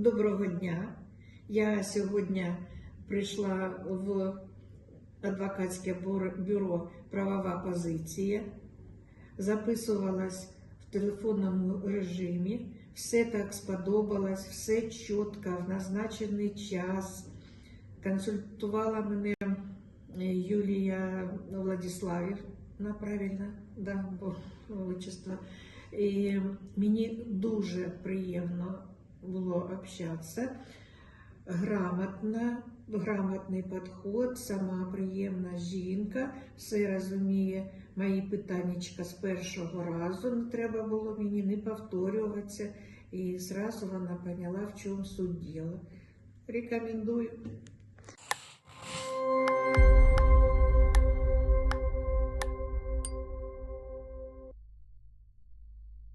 Доброго дня. Я сьогодні прийшла в адвокатське бюро Правова позиція, записувалась в телефонному режимі. Все так сподобалось, все чітко, в назначений час. Консультувала мене Юлія Владиславівна, правильно, да, бо отчество. І мені дуже приємно було общатися. Грамотно, грамотний підход, сама приємна жінка, все розуміє мої питаннячка з першого разу. Не треба було мені не повторюватися. І зразу вона поняла, в чому суть діла. Рекомендую.